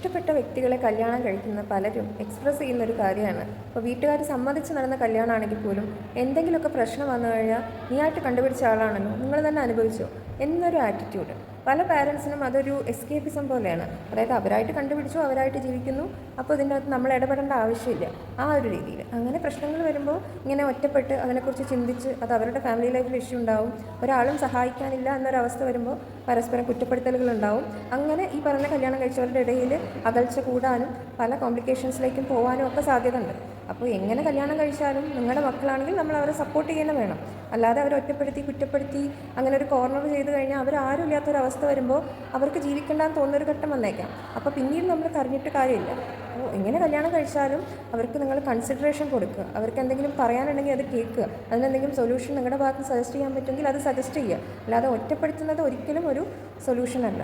ഇഷ്ടപ്പെട്ട വ്യക്തികളെ കല്യാണം കഴിക്കുന്ന പലരും എക്സ്പ്രസ് ചെയ്യുന്ന ഒരു കാര്യമാണ്. അപ്പോൾ വീട്ടുകാർ സമ്മതിച്ച് നടന്ന കല്യാണമാണെങ്കിൽ പോലും എന്തെങ്കിലുമൊക്കെ പ്രശ്നം വന്നു കഴിഞ്ഞാൽ നീ ആയിട്ട് കണ്ടുപിടിച്ച ആളാണല്ലോ. നിങ്ങൾ തന്നെ അനുഭവിച്ചോ? എന്നൊരു ആറ്റിറ്റ്യൂഡ് പല പാരൻസിനും അതൊരു എസ്കേപ്പിസം പോലെയാണ്. അതായത് അവരായിട്ട് കണ്ടുപിടിച്ചു അവരായിട്ട് ജീവിക്കുന്നു. അപ്പോൾ ഇതിന്റെ അകത്ത് നമ്മൾ ഇടപെടേണ്ട ആവശ്യമില്ല. ആ ഒരു രീതിയിൽ. അങ്ങനെ പ്രശ്നങ്ങൾ വരുമ്പോൾ ഇങ്ങനെ ഒറ്റപ്പെട്ട് അതിനെക്കുറിച്ച് ചിന്തിച്ച് അത് അവരുടെ ഫാമിലി ലൈഫിൽ ഇഷ്യൂ ഉണ്ടാവും. ഒരാളും സഹായിക്കാനില്ല എന്നൊരവസ്ഥ വരുമ്പോൾ പരസ്പരം കുറ്റപ്പെടുത്തലുകൾ ഉണ്ടാവും അങ്ങനെ ഈ പറഞ്ഞ കല്യാണം കഴിച്ചവരുടെ ഇടയിൽ അകൽച്ച കൂടാനും പല കോംപ്ലിക്കേഷൻസിലേക്കും പോകാനും ഒക്കെ സാധ്യത ഉണ്ട് അപ്പോൾ എങ്ങനെ കല്യാണം കഴിച്ചാലും നിങ്ങളുടെ മക്കളാണെങ്കിൽ നമ്മൾ അവരെ സപ്പോർട്ട് ചെയ്യണം വേണം. അല്ലാതെ അവരെ ഒറ്റപ്പെടുത്തി കുറ്റപ്പെടുത്തി അങ്ങനെ ഒരു കോർണർ ചെയ്ത് കഴിഞ്ഞാൽ അവർ ആരും ഇല്ലാത്തൊരവസ്ഥ വരുമ്പോൾ അവർക്ക് ജീവിക്കേണ്ടെന്ന് തോന്നുന്നൊരു ഘട്ടം വന്നേക്കാം. അപ്പോൾ പിന്നീട് നമ്മൾ കറിഞ്ഞിട്ട് കാര്യമില്ല. അപ്പോൾ എങ്ങനെ കല്യാണം കഴിച്ചാലും അവർക്ക് നിങ്ങൾ കൺസിഡറേഷൻ കൊടുക്കുക. അവർക്ക് എന്തെങ്കിലും പറയാനുണ്ടെങ്കിൽ അത് കേൾക്കുക. അതിനെന്തെങ്കിലും സൊല്യൂഷൻ നിങ്ങളുടെ ഭാഗത്ത് സജസ്റ്റ് ചെയ്യാൻ പറ്റുമെങ്കിൽ അത് സജസ്റ്റ് ചെയ്യുക. അല്ലാതെ ഒറ്റപ്പെടുത്തുന്നത് ഒരിക്കലും ഒരു സൊല്യൂഷൻ അല്ല.